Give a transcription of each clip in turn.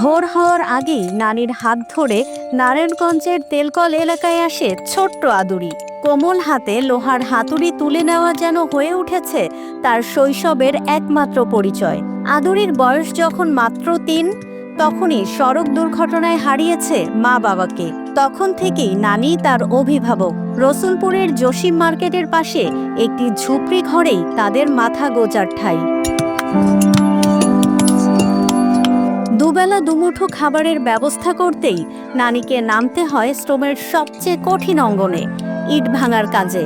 ভোর হওয়ার আগেই নানির হাত ধরে নারায়ণগঞ্জের তেলকল এলাকায় আসে ছোট্ট আদুরি। কোমল হাতে লোহার হাতুড়ি তুলে নেওয়া যেন হয়ে উঠেছে তার শৈশবের একমাত্র পরিচয়। আদুরির বয়স যখন মাত্র তিন, তখনই সড়ক দুর্ঘটনায় হারিয়েছে মা বাবাকে। তখন থেকেই নানি তার অভিভাবক। রসুলপুরের জসিম মার্কেটের পাশে একটি ঝুপড়ি ঘরেই তাদের মাথা গোজার ঠাই। দুবেলা দুমুঠো খাবারের ব্যবস্থা করতেই নানিকে নামতে হয় শ্রমের সবচেয়ে কঠিন অঙ্গনে, ইট ভাঙার কাজে।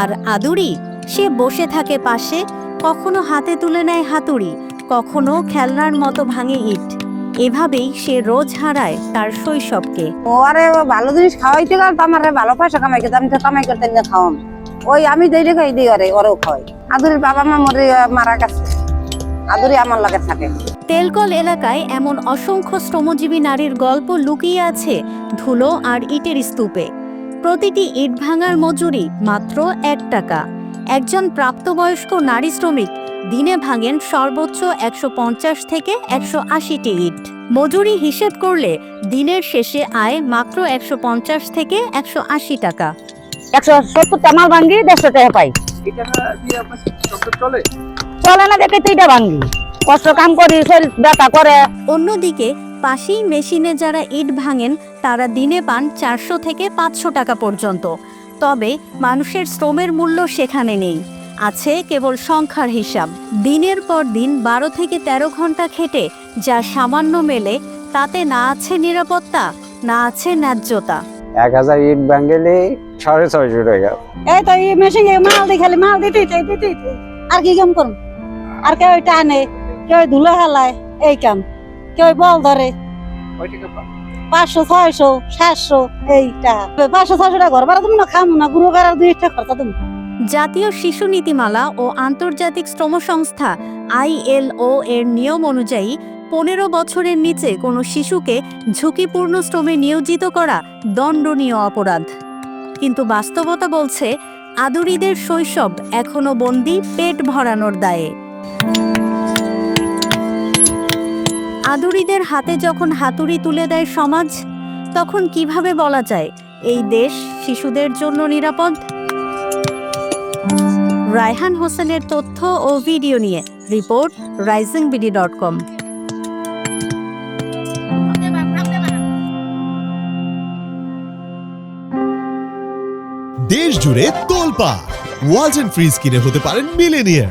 আর আদুরি, সে বসে থাকে পাশে, কখনো হাতে তুলে নেয় হাতুড়ি, কখনো খেলনার মতো ভাঙে ইট। এভাবেই সে রোজ হারায় তার শৈশবকে। ওরে ভালো জিনিস খাওয়াইতে গেল তো আমার ভালো পয়সা কামাই করতে আমি তো কামাই করতে নিয়ে খাওয়াম। ওই আমি যেই খাই, দিই ওরে ওরেও খাওয়াই। আদুরির বাবা মা মরে, মারা গেছে। আদুরি আমার লাগে থাকে। তেলকল এলাকায় এমন অসংখ্য শ্রমজীবী নারীর গল্প লুকিয়ে আছে ধুলো আর ইটের স্তূপে। প্রতিটি ইট ভাঙার মজুরি মাত্র এক টাকা। একজন প্রাপ্তবয়স্ক নারী শ্রমিক দিনে ভাঙেন সর্বোচ্চ একশো পঞ্চাশ থেকে একশো আশিটি ইট। মজুরি হিসেব করলে দিনের শেষে আয় মাত্র একশো পঞ্চাশ থেকে একশো আশি টাকা। একশো সত্তর টামাল ভাঙ্গি দেড়শো টাকা পাই। চলে? না দেখে তুইটা ভাঙ্গি কষ্ট কাম করি শরীর ব্যথা করে। অন্যদিকে পাশেই মেশিনে যারা ইট ভাঙেন তারা দিনে পান চারশো থেকে পাঁচশো টাকা পর্যন্ত। তবে মানুষের শ্রমের মূল্য সেখানে নেই। আছে কেবল সংখ্যার হিসাব। দিনের পর দিন বারো থেকে ১৩ ঘণ্টা খেটে যা সামান্য মেলে তাতে না আছে নিরাপত্তা না আছে ন্যায্যতা। এক হাজার ইট ভাঙলে সাড়ে ছয়শো টাকা। এই তো এই মেশিন মাল দি খালি মাল দিতে দিতে আর কি কাম করুন আর কেউ টানে। কেউ ধুলো হেলায়, এই কাম। কেউ বল ধরে। পাঁচশো, ছয়শো, সাতশো এইটা পাঁচশো, ছয়শো টাকা ঘর ভাড়া তুমি না খাম না, গুরু ভাড়া দুই একটা খরচা তুমি। জাতীয় শিশু নীতিমালা ও আন্তর্জাতিক শ্রম সংস্থা আইএলও এর নিয়ম অনুযায়ী পনেরো বছরের নিচে কোনো শিশুকে ঝুঁকিপূর্ণ শ্রমে নিয়োজিত করা দণ্ডনীয় অপরাধ। কিন্তু বাস্তবতা বলছে, আদুরিদের শৈশব এখনও বন্দি, পেট ভরানোর দায়ে। আদুরিদের হাতে যখন হাতুড়ি তুলে দেয় সমাজ, তখন কীভাবে বলা যায়, এই দেশ শিশুদের জন্য নিরাপদ? রায়হান হোসেনের তথ্য ও ভিডিও নিয়ে report Rising BD dot com. দেশ জুড়ে তোলপা ওয়ালটন ফ্রিজ কিনে হতে পারেন মিলেনিয়ার